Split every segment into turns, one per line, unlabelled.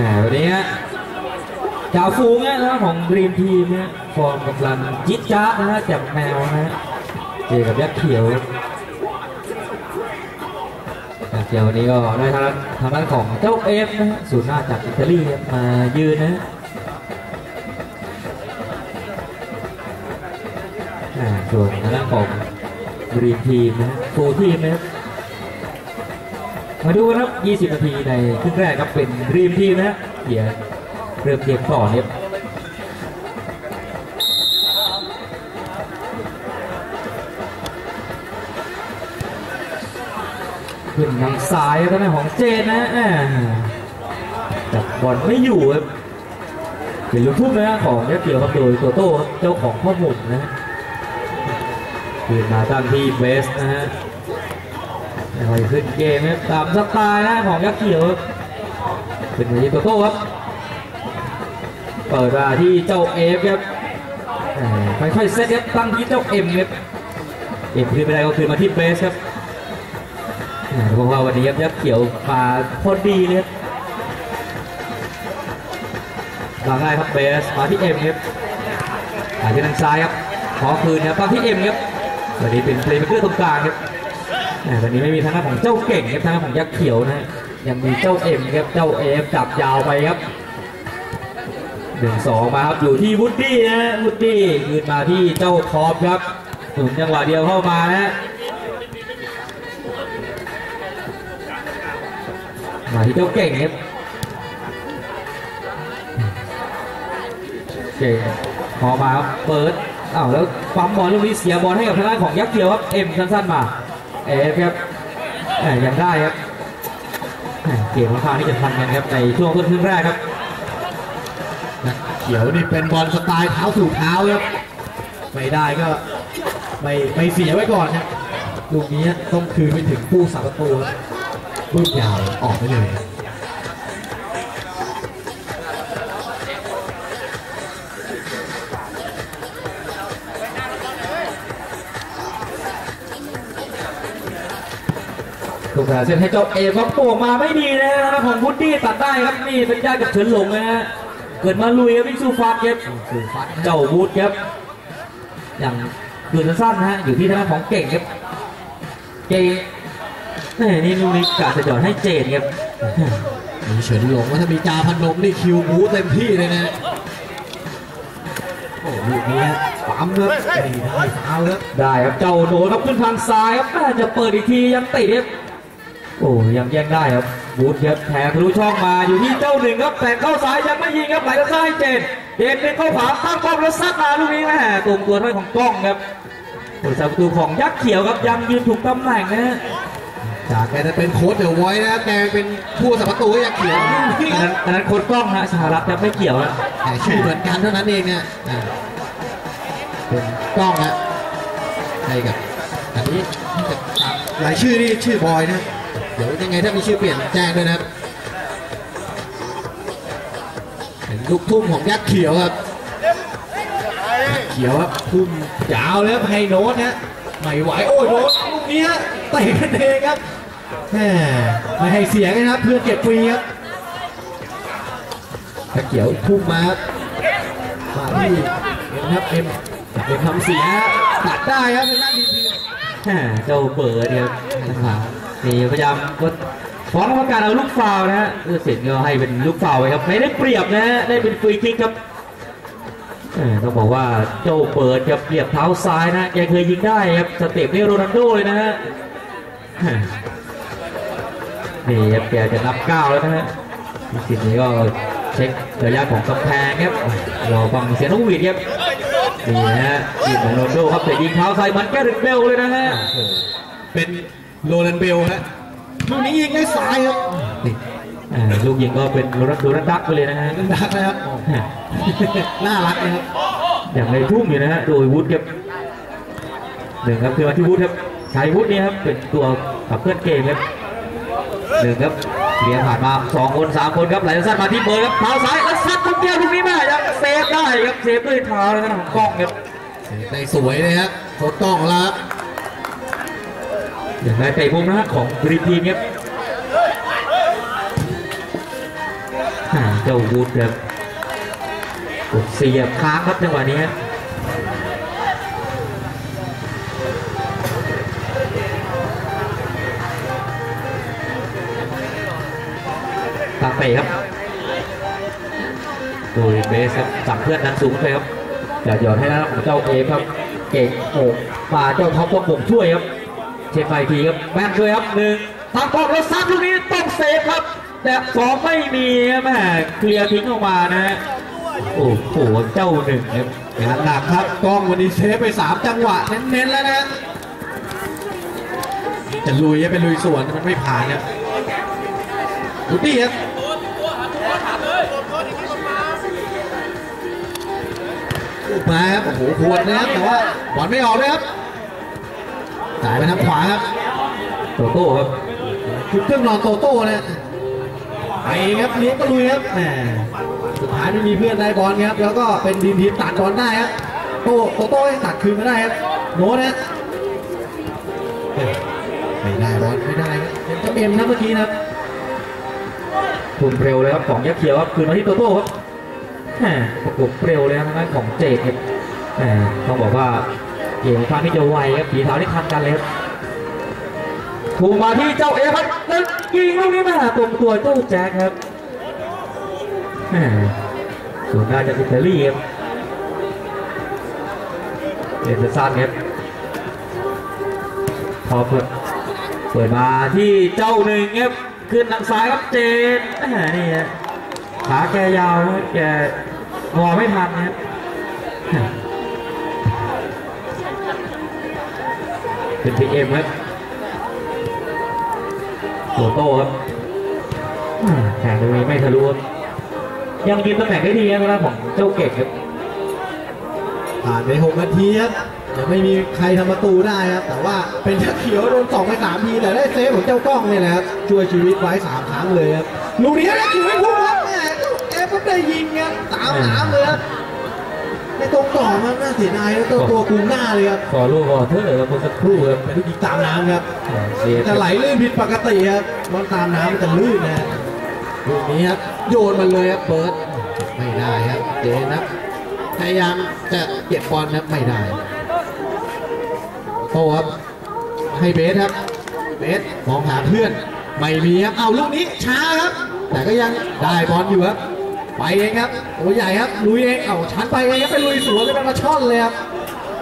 ่าวันนี้จ่าฟูงนะนะของดรีมทีมนะฟอร์มกำลังจิ๊ดจ๊าดนะฮะจับแนวนะฮะเจอกับยักษ์เขียวยักษ์เขียววันนี้ก็ได้ทางทางด้านของเจ้าเอฟนะฮะศูนย์หน้าจากอิตาลีมายืนนะฮะส่วนทางด้านของดรีมทีมนะฮะฟูทีมนะครับ มาดูนะครับ 20 นาทีในครึ่งแรกครับเป็นรีมทีมนะฮะเดี๋ยวเริ่มเกมต่อเนี่ยขึ้นทางซ้ายทางด้านของเจนนะจับบอลไม่อยู่ครับเป็นลูกทุ่มนะฮะของยักษ์เกี่ยวครับโดยโตโต้เจ้าของข้อมุมนะฮะขึ้นมาตั้งที่เบสนะฮะ ค่อยขึ้นเกมนะตามสไตล์นะของยักษ์เขียวเป็นมือโตโต้ครับ เปิดมาที่เจ้าเอฟครับค่อยๆเซตครับตั้งที่เจ้าเอ็มครับเอ็มขึ้นไปได้ก็คืนมาที่เบสครับอ่าบอกว่าวันนี้ครับยักษ์เขียวมาพอดีเลยครับวางง่ายครับเบสมาที่เอ็มครับมาที่ทางซ้ายครับขอคืนครับตั้งที่เอ็มครับวันนี้เป็นเพลย์เมคเกอร์ตรงกลางครับ ตอนนี้ไม่มีทางด้าของเจ้าเก่งครับทางด้าของยักษ์เขียวนะยังมีเจ้าเอ็มครับเจ้าเอฟจับยาวไปครับหนึ่งสองมาครับอยู่ที่วุดดี้นะวุดดี้ยืนมาที่เจ้าคอปครับหนุนจังหวะเดียวเข้ามานะฮะมาที่เจ้าเก่งครับเก่งพอมาครับเปิดอ้าวแล้วปั๊มบอลลูกนี้เสียบอลให้กับทางด้านของยักษ์เขียวครับเอ็มสั้นๆมา เอฟครับยังได้ครับเกมค่อนข้างที่จะทันกันครับในช่วงต้นครึ่งแรกครับ
เขียวนี่เป็นบอลสไตล์เท้าสู่เท้าครับไม่ได้ก็ไม่ไม่เสียไว้ก่อนครับลูกนี้ต้องคืนไปถึงผู้สาประตูครับลูกยาวออกไปเลย
ถูกขาเส้นให้เจ้าเอฟครับโป่งมาไม่ดีนะนะครับของวุดดี้ตัดได้ครับนี่เป็นญาติกับเฉินหลงนะฮะเกิดมาลุยครับวิ่งสู้ฟัดครับ
สู่ฟัด
เจ้าวูดครับอย่างคืนสั้นๆนะฮะอยู่ที่ทางด้านของเก่งครับเก่งแหม่นี่ลูกนี้กาจะจอดให้เจนครับ
มีเฉินหลงว่าถ้ามีจาพันนมนี่คิวบูเต็มที่เลยนะโอ้ลูกนี้ปั๊มครับไม่ได้ฟาวครับ
ได้ครับเจ้าโดนครับขึ้นทางซ้ายครับน่าจะเปิดอีกทียังติดครับ โอ้ยังแย่งได้ครับบูธครับแทงทะลุช่องมาอยู่ที่เจ้าหนึ่งครับแต่เข้าซ้ายยังไม่ยิงครับไหลทางซ้ายให้เจนเจนเป็นเข้าขวาตั้งกล้องแล้วซัดมาลูกนี้แม่ตรงตัวท้ายของกล้องครับผู้สาประตูของยักษ์เขียวครับยังยืนถูกตำแหน่งนะฮะ
จากแกจะเป็นโค้ชเดอะไวท์นะครับแกเป็นผู้สับประตูให้ยักษ์เขียวนี่
อัน
ค
นั้
รั
น
บ
อันนั้นโค้ดกล้องฮะสหรัฐจะไม่เกี่ยวนะ
แต่ชื่อเหมือนกันเท่านั้นเองนะอ่าเป็นกล้องนะใช่ครับอันนี้รายชื่อนี่ชื่อบอยนะเดี๋ยวยังไงถ้ามีชื่อเปลี่ยนแจ้งด้วยนะครับเป็นลูกทุ่มของยักษ์เขียวครับเขียวครับทุ่มยาวเลยครับให้โน้ตนะไม่ไหวโอ้ยโน้ตลูกนี้ฮะเตะกันเองครับแหมไม่ให้เสียงนะครับเพื่อเก็บฟรีครับตะเขียวพุ่งมาครับมาที่เอ็มครับเอ็มเอ็มทำเสียตัดได้ครับเป็นด้าดีที
แหมเจ้าเปิดเนี่นะครับ นี่พยายามก็ฟ้องกรรมการเอาลูกฟาวนะฮะผู้ตัดสินก็ให้เป็นลูกฟาวไปครับ ไม่ได้เปรียบนะฮะได้เป็นฟรีคิกครับต้องบอกว่าเจ้าเปิดกับเปรียบเท้าซ้ายนะแกเคยยิงได้ครับสเต็ปนี่โรนัลโดเลยนะฮะนี่ครับแกจะนับเก้าแล้วนะฮะผู้ตัดสินนี้ก็เช็คระยะของกำแพงครับเราฟังเสียงนกหวีดครับนี่นะฮะยิงโรนัลโดครับแต่ยิงเท้าใส่มันแกริกเบลเลยนะฮะ
เป็น โรนันเบลฮะลูกนี้ยิงด้วยซ้ายครับนี่
อ่าลูกยิงก็เป็นโดนัลโดนัลดักไปเลยนะฮะ
นันดักนะครับโอ้โหน่ารักนะครับ
อย่างในทุ่มอยู่นะฮะโดยวุฒิครับหนึ่งครับคือมาที่วุฒิครับใช้วุฒินี่ครับเป็นตัวขับเคลื่อนเกมครับหนึ่งครับเลียผ่านมาสองคนสามคนครับไหลสั้นมาที่เบอร์ครับเท้าซ้ายแล้วซัดทุกเดียวลูกนี้แม่ยังเซฟได้ครับเซฟด้วยเท้าเลยนะของกล้องครับ
ได้สวยเลยครับโคตรต้องแล้วครับ
อย่างไรเตะมุมนะฮะของริทีมครับอ่าเจ้าวูดครับกดเสียบค้างครับจังหวะนี้ตั้งเตะครับโดยเบสครับสั่งเพื่อนดันสูงไปครับอย่าหย่อนให้นะของเจ้าเอฟครับ เก่งโอ้มาเจ้าท็อปต้องบ่งช่วยครับ เช็คไปทีครับแม่นช่วยครับหนึ่งทางกองแล้วซัดลูกนี้ต้องเซฟครับ แต่สองไม่มีแม่เคลียร์ทิ้งออกมานะฮะโอ้โหเจ้าหนึ่งครับ
งานหนักครับกล้องวันนี้เซฟไป3จังหวะเน้นๆแล้วนะจะลุยจะเป็นลุยสวนมันไม่ผ่านครับดูดิครับมาครับโอ้โหขวดนะครับแต่ว่าบอลไม่ออกเลยครับ จ่ายไปทางขวาครับ
โตโต้ครับ
คือเครื่องนอนโตโต้นะไปครับเลี้ยงก็ลุยครับแหมสุดท้ายไม่มีเพื่อนได้บอลครับ แล้วก็เป็นทีมทีมตัดบอลได้ครับโตโตโต้ตัดคืนมาได้ครับโน้ตนะไม่ได้บอลไม่ได้ครับเป็นเจ้าเอ็มนะเมื่อกี้นะครับ
ทุนเร็วเลยครับของยักษ์เขียวครับคืนมาที่โตโต้ครับแหมประกบเร็วเลยครับทางด้านของเจดครับแหมต้องบอกว่า เกมความที่จะไวครับผีเท้าที่ทันกันเลยครับถูกมาที่เจ้าเอฟครับแล้วยิงลูกนี้มาตรงตัวเจ้าแจ็คครับส่วนหน้าจากอิตาลีครับเอ็นเดอร์สันครับพอเปิดเปิดมาที่เจ้าหนึ่งครับขึ้นทางซ้ายครับเจนนี่ฮะขาแกยาวแกงอไม่ทันครับ เป็นพีเอ็มครับโตโต้ครับอ่าแข่งตรงนี้ไม่ทะลุครับยังยืนตำแหน่งได้ดีนะครับของเจ้าเก่งครับ
ผ่านไป6นาทีครับยังไม่มีใครทำประตูได้ครับ แต่ว่าเป็นเจ้าเขียวโดนสองไปสามทีแต่ได้เซฟของเจ้ากล้องเนี่ยนะครับช่วยชีวิตไว้สามครั้งเลยครับลูกนี้แล้คิวไม่พุ่งครับาเสียดายครับตัวตัวกูหน้าเลยครับ
ฟอลโล่วอเทอร์ครับเมื่อสักครู่ครับ
เป็นลูกยิงตามน้ำครับ
เสีย
จะไหลลื่นผิดปกติครับบอลตามน้ำมันจะลื่นนะลูกนี้ครับโยนมันเลยครับเปิดไม่ได้ครับเจนครับพยายามจะเก็บบอลครับไม่ได้โตครับให้เบสครับเบสมองหาเพื่อนไม่มีครับเอาลูกนี้ช้าครับ แต่ก็ยังได้บอลอยู่ครับ ไปเองครับตัวใหญ่ครับลุยเองเอาชันไปเองครับไปลุยสวนเลยเป็นมาช่อนเลยครับ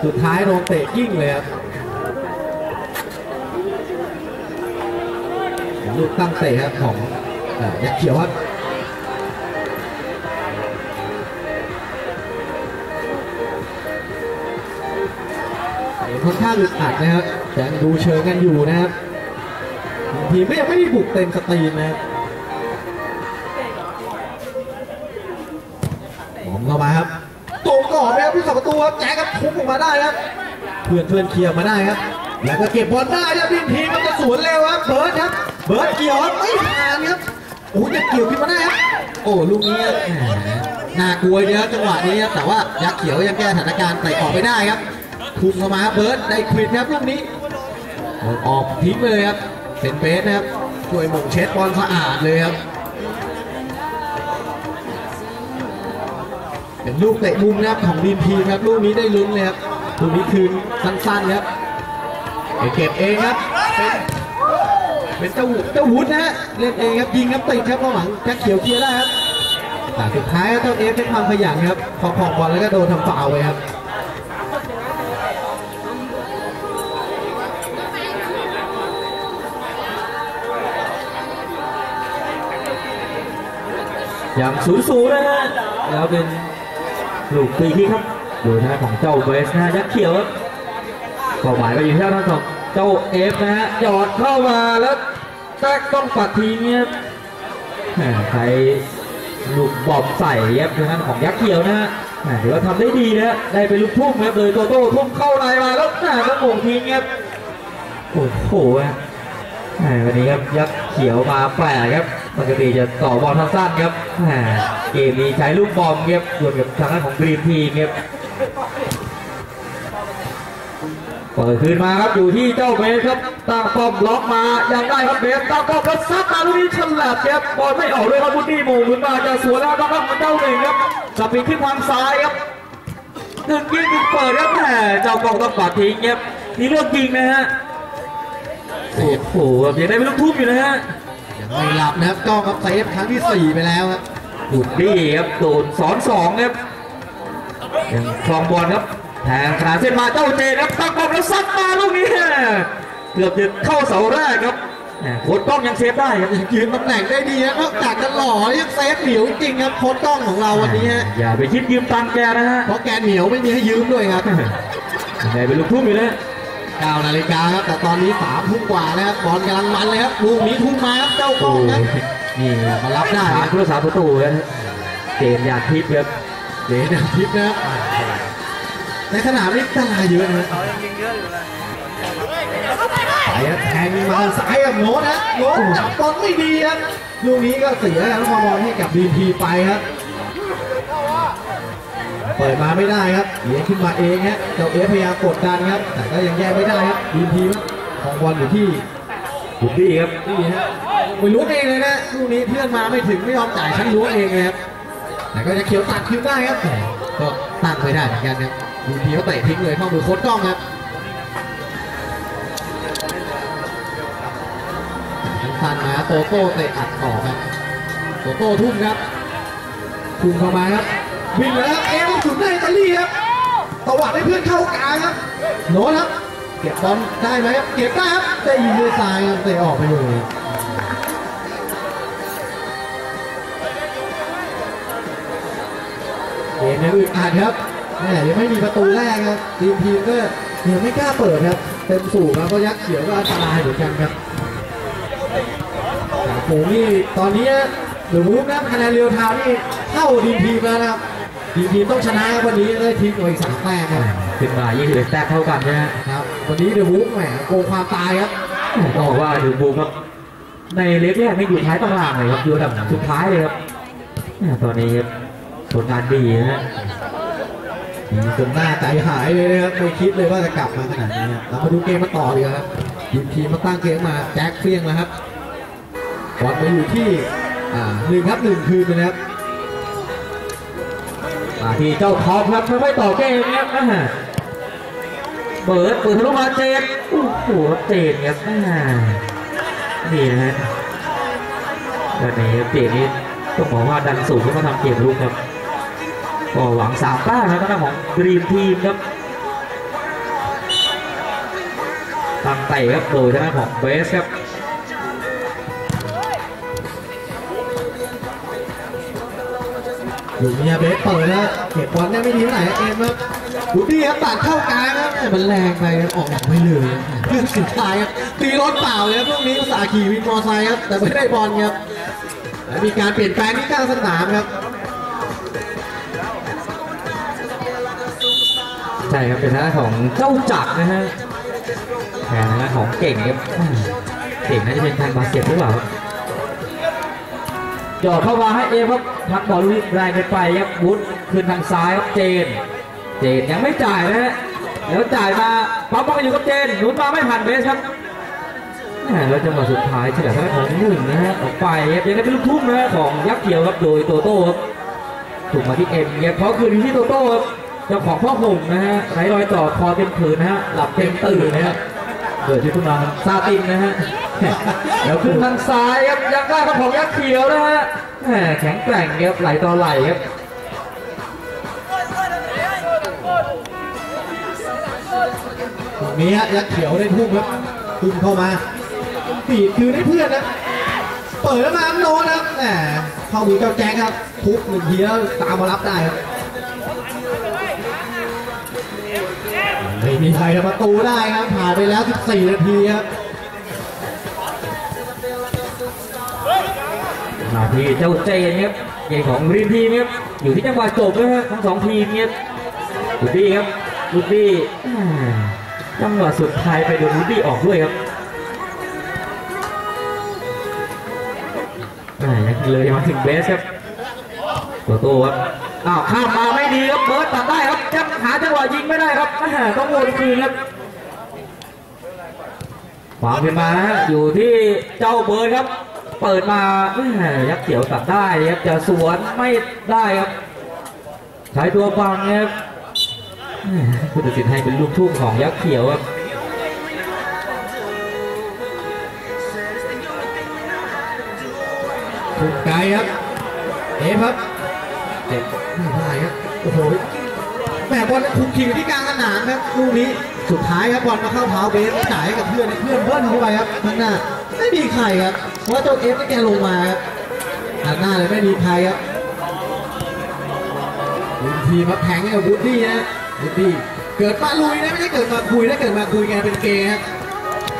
สุดท้ายโดนเตะกิ้งเลยครับลูกตั้งเตะครับของเอ่อยักษ์เขียวครับค่อนข้างอึดอัดนะครับยังดูเชิงกันอยู่นะครับทีมก็ยังไม่ได้บุกเต็มสตรีมนะครับ มาได้ครับ เพื่อนเพื่อนเคลียร์มาได้ครับ แล้วก็เก็บบอลได้ครับบินทีมันจะสวนเร็วครับเบิร์ดครับ เบิร์ดเกี่ยวไม่ผ่านครับโอ้จะเกี่ยวขึ้นมาได้ครับโอ้ลูกนี้หน่ากลัวเยอะจังหวะนี้ครับแต่ว่ายักษ์เขียวยังแก้สถานการณ์ใส่ออกไปได้ครับพุ่งเข้ามาเบิร์ดได้ควิดครับลูกนี้ออกทิ้งเลยครับเซนเบสนะครับช่วยหม่งเช็ดบอลสะอาดเลยครับ เป็นลูกเตะมุมนะครับของดีมทีครับลูกนี้ได้ลุ้นเลยครับลูกนี้คืนสั้นๆครับไปเก็บเองครับเป็นเจ้าเจ้าวุฒินะฮะเล่นเองครับยิงครับติดครับระหว่างแจ็คเขียวเคลียร์ได้ครับแต่สุดท้ายครับเจ้าเอฟเป็นความขยันครับพอของบอลแล้วก็โดนทำฟาวไปครับ
อย่างสูงสูนะฮะแล้วเป็น ลูกฟรีคิกครับดูทางด้านของเจ้าเบสนะยักษ์เขียวครับเป้าหมายก็อยู่ที่ทางด้านของเจ้าเอฟนะฮะหยอดเข้ามาแล้วแจ็คต้องปัดทีเนี้ยใช้ลูกบอมใส่ครับทางด้านของยักษ์เขียวนะฮะถือว่าทำได้ดีนะฮะได้เป็นลูกทุ่มครับโดยโตโต้ทุ่มเข้าในมาแล้วแหมก็โมงทิ้งครับโอ้โหฮะวันนี้ครับยักษ์เขียวมาแปลกครับ ปกติจะต่อบอลสั้นๆครับแหมเกมนี้ใช้ลูกบอมครับส่วนกับทางด้านของกรีนทีมครับเปิดคืนมาครับอยู่ที่เจ้าเบสครับตั้งป้อมล็อกมายังได้ครับเบสตั้งป้อมแล้วซัดมาลูกนี้ฉลับครับบอลไม่ออกเลยครับบุดดี้มงขึ้นมาจะสวนแล้วนะครับเจ้าหนึ่งครับสปีดขึ้นทางซ้ายครับหนึ่งยิงหนึ่งเปิดครับแหมเจ้ากองต้องปัดทิ้งครับนี่เลือกยิงนะฮะโอ้โหครับยังได้ไม่ลูกทุ่มอยู่นะฮะ
ไม่หลับนะครับกล้องครับเซฟครั้งที่สี่ไปแล้วครับ
บุดดี้ครับโดนสอนสองครับยังคลองบอลครับแทงขาเส้นมาเจ้าเจครับตั้งป้อมแล้วซัดมาลูกนี้เกือบจะเข้าเสาแรกครับแหมโค้ดกล้องยังเซฟได้ครับ
ยืนตำแหน่งได้ดีนะนอกจากจะหล่อยังเซฟเหนียวจริงครับโค้ชกล้องของเราวันนี้ฮะ
อย่าไปคิดยืมตังค์แกนะฮะ
เพราะแกเหนียวไม่มีให้ยืมด้วยครับ
ยังไงเป็นลูกทุ่มอยู่นะ
9นาฬิกาครับแต่ตอนนี้3ทุ่มกว่าแล้วครับบอลกำลังมันเลยครับลูกนี้ทุ่มมาครับเจ้ากล้
โอ้
องครับ
นี่
มารับได้
ผ่านผู้รักษาประตูแล้วนะเจนยาทิพย์ครับ
เดนทิพย์นะครับในสนามนี้ตลาเยอะนะสายครับแทงมาสายกับโน้ตนะโน้ตจับบอลไม่ดีครับลูกนี้ก็เสียครับมาบอลให้กับดีพีไปครับ เปิดมาไม่ได้ครับเลี้ยงขึ้นมาเองฮะเจ้าเอฟพยายามกดดันครับ แต่ก็ยังแยกไม่ได้ครับดีพีของบอลอยู่ที่
บุดดี้ครับ
นี่ฮะไปล้วงเองเลยนะลูกนี้เพื่อนมาไม่ถึงไม่ยอมจ่ายชั้นล้วงเองเลยครับแต่ก็จะเขียวตัดคืนได้ครับแต่ก็ตั้งไม่ได้เหมือนกันครับดีพีก็เตะทิ้งเลยเข้ามือโค้ชกล้องครับสั้นๆมาโตโต้เตะอัดออกครับโตโต้ทุ่มครับทุ่มเข้ามาครับ วิ่งแล้วครับเอวสุดได้อิตาลีครับตวัดให้เพื่อนเข้ากลางครับโน้ตครับเก็บบอลได้ไหมครับเก็บได้ครับได้ยิงด้วยซ้ายครับเตะออกไปเลยเกมยังอึดอัดครับแม่ยังไม่มีประตูแรกครับทีมทีมก็ยังไม่กล้าเปิดครับเต็มสูบครับเพราะยักษ์เขียวก็อันตรายเหมือนกันครับแต่โอ้นี่ตอนนี้เดี๋ยวรู้นะครับคะแนนเรียวทาวนี่เท่าทีมทีมแล้วนะครับ ทีมทีมต้องชนะครับวันนี้ได้ทิ้งไปอีกสามแต้มครับ
ขึ้นมา21แต้มเท่ากันนะฮะ
ครับ วันนี้เดอะวูฟแหมโกงความตายครับ
ต้องบอกว่าดูบูมครับในเล็กแรกไม่อยู่ท้ายตารางเลยครับอยู่อันดับสุดท้ายเลยครับแหม่ตอนนี้ครับผลงานดีนะฮะ
จนหน้าใจหายเลยนะครับไม่คิดเลยว่าจะกลับมาขนาดนี้ครับเรามาดูเกมมาต่อดีกว่าครับทีมทีมมาตั้งเกมมาแจ็คเฟี้ยงมาครับบอลมาอยู่ที่อ่าหนึ่งครับหนึ่งคืนไปนะครับ
มาที่เจ้าทอปครับไม่ๆต่อเกมครับเปิดเปิดทะลุมาเจนโอ้โหเจนครับอ่านี่นะฮะแตอนนี้เจนนี่ต้องบอกว่าดันสูงขึ้นมาทำเกมลุกครับก็หวังสามแต้มนะทางด้านของดรีมทีมครับตั้งไต่ครับโดยทางด้านของเบสครับ
อยู่เนี่ยเบสเปิดแล้วเก็บบอลได้ไม่ดีเท่าไหร่เกมครับดูดีครับตัดเข้ากลางครับแต่มันแรงไปครับออกหลังไม่เลยครับเพื่อนสุดท้ายครับตีรถเปล่าเลยครับพวกนี้อุตสาห์ขี่วินมอเตอร์ไซค์ครับแต่ไม่ได้บอลครับและมีการเปลี่ยนแปลงที่กลางสนามครับ
ใช่ครับเป็นทางด้านของเจ้าจักรนะฮะแทนทางด้านของเก่งครับอืมเก่งน่าจะเป็นทางบาสเก็ตหรือเปล่าครับ หยอดเข้ามาให้เอฟครับพักบอลลูกแรงเกินไปครับวุฒขึ้นทางซ้ายครับเจน เจนยังไม่จ่ายนะฮะแล้วจ่ายมาปั๊มบอลอยู่กับเจนหนุนมาไม่ผ่านเบสครับแล้วจังหวะสุดท้ายเฉลี่ยทางด้านของหนึ่งนะฮะออกไปครับยังได้เป็นลูกทุ่มนะของยักษ์เขียวครับโดยโตโต้ครับถูกมาที่เอ็มเนี่ยเขาคืนที่โตโต้ครับเจ้าของพ่อห่มนะฮะไร้รอยต่อคอเต็มผืนนะฮะหลับเต็มตื่นนะฮะเกิดที่คุณนอนซาตินนะฮะ แล้วขึ้นทางซ้ายครับยังได้ครับของยักษ์เขียวนะฮะแข็งแกร่งครับไหลต่อไหลครับ
ตรงนี้ฮะยักษ์เขียวได้ทุ่มครับทุ่มเข้ามาปีดคืนให้เพื่อนนะเปิดแล้วมาโนนะครับแหมเข้ามือเจ้าแจ็คครับทุบหนึ่งทีแล้วตามมารับได้ครับไม่มีใครทำประตูได้ครับผ่านไปแล้ว 14 นาทีครับ
มาที่เจ้าเจนครับเกมของรีมทีมครับอยู่ที่จังหวะจบนะฮะทั้งสองทีมครับลูดดี้ครับลูดดี้จังหวะสุดท้ายไปโดนลูดดี้ออกด้วยครับอ่ายังเลยมาถึงเบสครับตัวโตครับอ้าวข้ามมาไม่ดีครับเบิร์ตตัดได้ครับจังหาจังหวะยิงไม่ได้ครับอ่าต้องวนคืนครับขวางขึ้นมาฮะอยู่ที่เจ้าเบิร์ดครับ เปิดมาแม่ยักษ์เขียวตัดได้ครับจะสวนไม่ได้ครับใช้ตัวฟังครับแม่ผู้ตัดสินให้เป็นลูกทุ่งของยักษ์เขียวครับ
ถูกไกครับเอฟครับเด็กไม่ได้ครับโอ้โหแหมบอลคุมขี่อยู่ที่กลางสนามครับลูกนี้สุดท้ายครับบอลมาเข้าเท้าเบสจ่ายให้กับเพื่อนเพื่อนเบิ้ลเข้าไปครับข้างหน้าไม่มีใครครับ เพราะเจ้าเอฟนี่แกลงมาครับด้านหน้าเลยไม่มีใครครับลุนทีมาแทงให้กับวูดดี้นะวูดดี้เกิดมาลุยนะไม่ใช่เกิดมาคุยถ้าเกิดมาคุยแกเป็นเกย์ครับ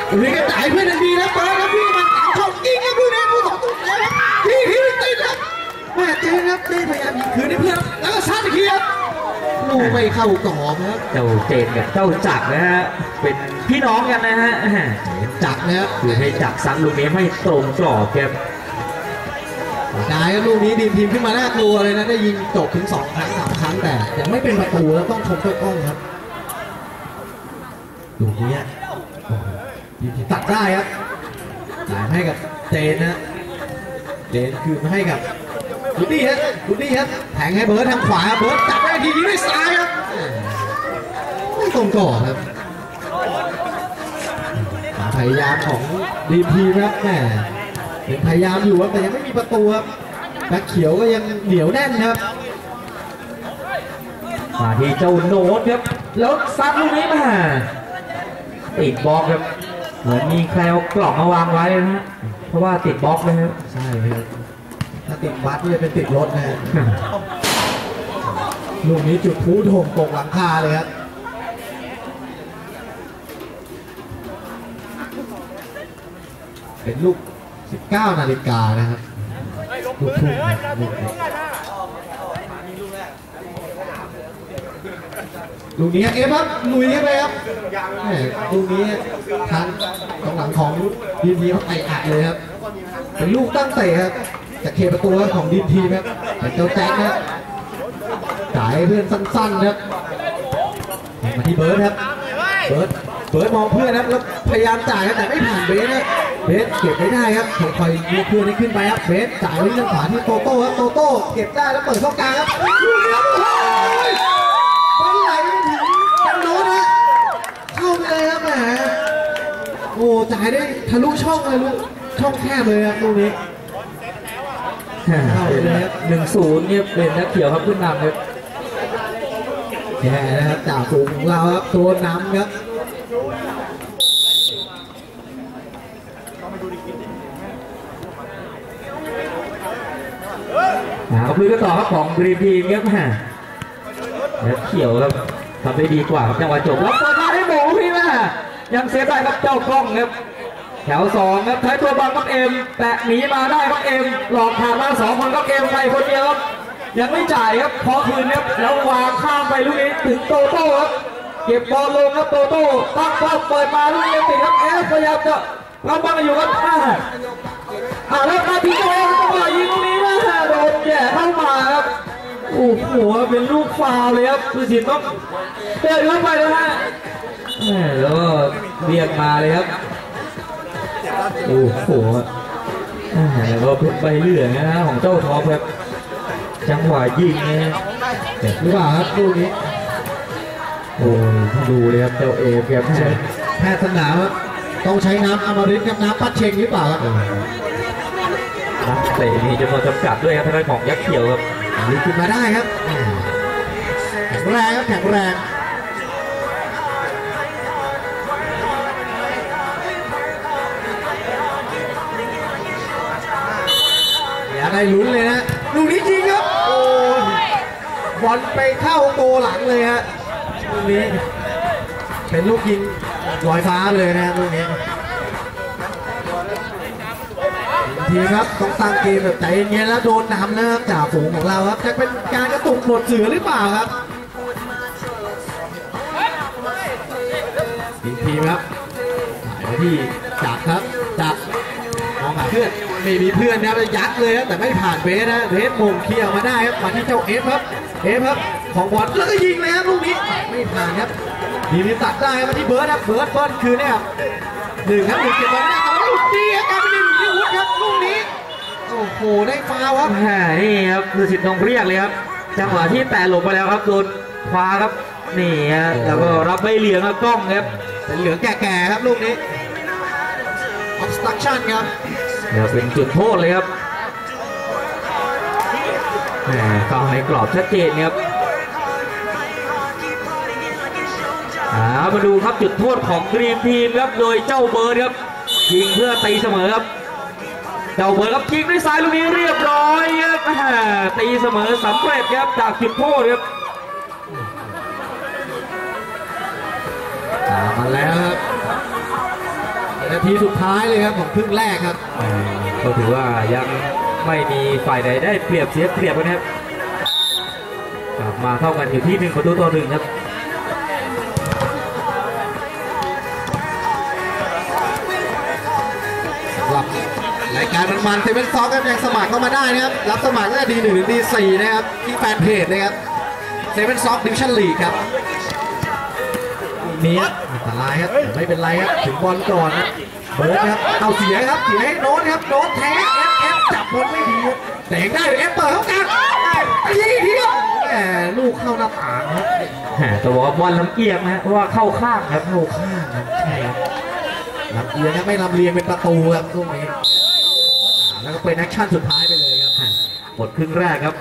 ตรงนี้ก็จ่ายเพื่อนทันทีแล้วเปิดแล้วพี่มันเขายิงครับผู้นี้ผู้สองตุ้แล้วครับพี่พี่ติดครับแม่เจนครับเจนพยายามยิงคืนให้เพื่อนแล้วก็ชาร์จอีกทีครับ ลูกไม่เข้ากรอบครับ
เจ้าเจนกับเจ้าจักรนะฮะเป็นพี่น้องกันนะฮะแหม่
จักรนะครับ
คือให้จักรซ้ำลูกนี้ไม่ตรงกรอบครับ
ได้ครับลูกนี้ดีมทีมขึ้นมาน่ากลัวเลยนะได้ยิงจบถึงสองครั้งสามครั้งแต่ยังไม่เป็นประตูแล้วต้องชมเจ้ากล้องครับลูกนี้โอ้โหดีมทีมตัดได้ครับจ่ายให้กับเจนนะเจนคืนมาให้กับบุดดี้ฮะบุดดี้ครับแทงให้เบิร์ดทางขวาเบิร์ดจับได้ที ยิงด้วยซ้ายครับไม่ตรงกรอบครับความพยายามของดีมทีมครับแหมยังพยายามอยู่ครับแต่ยังไม่มีประตูครับแบ็คเขียวก็ยังเหนียวแน่นครับ
มาที่เจ้าโน้ตครับแล้วซัดลูกนี้มาติดบล็อกครับเหมือนมีใครเอากล่องมาวางไว้นะฮะเพราะว่าติดบล็อกนะครับ
ใช่ครับถ้าติดวัดนี่จะเป็นติดรถนะฮะ ลูกนี้จุดพลุโด่งตกหลังคาเลยครับเป็นลูก 19 นาฬิกานะครับลูกทุ่งลูกนี้ลูกนี้เอฟครับลุยเข้าไปครับลูกนี้ทางกองหลังของดีดีเขาไต่อัดเลยครับ เป็นลูกตั้งเตะครับจากเขตประตูของดีทีครับเป็นเจ้าแจ็คนะครับ จ่ายเพื่อนสั้นๆครับมาที่เบิร์ดครับ เบิร์ดเบิร์ดมองเพื่อนครับแล้วพยายามจ่ายครับแต่ไม่ผ่านเบสนะเบสเก็บไม่ได้ครับค่อยๆยกเพื่อนให้ขึ้นไปครับเบสจ่ายไว้ทางขวาที่โตโต้ครับโตโต้เก็บได้แล้วเปิดเข้ากลางครับลูกนี้ครับโอ้ยบอลไหลไปถึงจันโน้ตฮะเข้าไปเลยครับแหมโอ้จ่ายได้ทะลุช่องเลยลูกช่องแคบเลยครับลูกนี้
หนึ่งศูนย์เนี่ยเป็นนักเขียวครับขึ้นนำครับ
แย่นะครับจ่าฝูงของเราครับโดนน้ำครับ
นะครับลุยกันต่อครับของกรีนทีมครับแหม่นักเขียวครับทำได้ดีกว่าครับจังหวะจบแล้วเปิดมาให้หมูพี่แม่ยังเซฟได้ครับเจ้ากล้องครับแถวสองครับใช้ตัวบอลครับเอ็มแตะหนีมาได้ครับเอ็มหลอกผ่านมาสองคนครับเอ็มใส่คนเดียวครับ ยังไม่จ่ายครับพอคืนครับแล้ววางข้ามไปลูกนี้ถึงโตโต้ครับเก็บบอลลงครับโตโต้ตั้งเป้าเปิดมาลูกนี้ติดครับเอฟพยายามจะรับบอลอยู่ครับอ่าอ่าแล้วมาที่ตัวเองจังหวะยิงลูกนี้นะโดนแย่เข้ามาครับโอ้โหเป็นลูกฟาวเลยครับคือสินต้องเตะเข้าไปนะฮะแล้วก็เรียกมาเลยครับโอ้โหแล้วก็เป็นใบเหลืองนะฮะของเจ้าท็อปครับ จังหวะยิงนะฮะ
เจ็บหรือเปล่าครับลูกนี้
โอ้ยดูเลยครับเจ้าเอฟครับ
ใช่แพทย์สนามครับต้องใช้น้ำอมฤตกับน้ำปัดเชงหรือเปล่าครับ
นักเตะนี่จำนวนจำกัดด้วยครับทางด้านของยักษ์เขียวครับ
ลุกขึ้นมาได้ครับแข็งแรงครับแข็งแรงอย่าได้ลุ้นเลยนะ ลูกนี้จริงครับ โอ้ย บอลไปเข้าโกหลังเลยฮะลูกนี้เป็นลูกยิงลอยฟ้าเลยนะลูกนี้ทีครับต้องตั้งเกมแบบใจเย็นๆแล้วโดนน้ำนะครับจ่าฝูงของเราครับจะเป็นการกระตุกหนวดเสือหรือเปล่าครับอีทีมครับถ่ายไปที่จักครับจักมองหาเพื่อนไม่มีเพื่อนนะครับยัดเลยครับแต่ไม่ผ่านเบสนะเบสมงเคลียร์มาได้ครับมาที่เจ้าเอฟครับ เอฟครับของบอลแล้วก็ยิงเลยครับลูกนี้ไม่ผ่านครับทีมนี้ตัดได้ครับมาที่เบิร์ดครับเบิร์ดเบิร์ดคืนเนี่ยครับหนึ่งครับหนึ่งเก็บบอลไม่ได้แต่ว่าลูกนี้ครับกลายเป็นหนึ่งที่วุฒิครับลูกนี้โอ้โหได้ฟาวล์ครับ
แหม่นี่ครับคือสิทธิ์ต้องเรียกเลยครับจังหวะที่แตะหลบไปแล้วครับโดนคว้าครับนี่ฮะแล้วก็รับไม่เหลียงครับกล้องครับ
เป็นเหลืองแก่ๆครับลูกนี้ obstruction ครับ
เดี๋ยวเป็นจุดโทษเลยครับ แหมเข้าในกรอบชัดเจนครับอ่ามาดูครับจุดโทษของกรีมทีมครับโดยเจ้าเบิร์ดครับยิงเพื่อตีเสมอครับ เจ้าเบิร์ดครับยิงด้วยซ้ายลูกนี้เรียบร้อยครับแหมตีเสมอสำเร็จครับจากจุดโทษครับ
ตามมาแล้วครับนาทีสุดท้ายเลยครับของครึ่งแรกครับ
ก็ถือว่ายัง ไม่มีฝ่ายใดได้เปรียบเสียเปรียบนะครับกลับมาเท่ากันอยู่ที่หนึ่งประตูต่อหนึ่งครับ
สำหรับรายการมันมันเซเว่นซอกครับยังสมัครเข้ามาได้นะครับ รับสมัครตั้งแต่ดีหนึ่งถึงดีสี่นะครับ ที่แฟนเพจนะครับเซเว่นซอกดิวิชั่นลีกครับนี้อันตรายครับไม่เป็นไรครับ ถึงบอลก่อนนะเบิร์ดครับเอาเสียครับเสียให้โน้ตครับโน้ตแท้เอฟเอฟ จับบอลไม่ดีครับแต่ยังได้เอฟเปิดเข้ากลางตีทีเดียวแหมลูกเข้าหน้าต่างครับ
แหมจะบอกว่าบอลลำเอียงนะเพราะว่าเข้าข้างครับ
เข้าข้างครับใช่ครับลำเอียงครับไม่ลำเลียงเป็นประตูครับลูกนี้อ่าแล้วก็เป็นแอคชั่นสุดท้ายไปเลยครับ
หมดครึ่งแรกครับ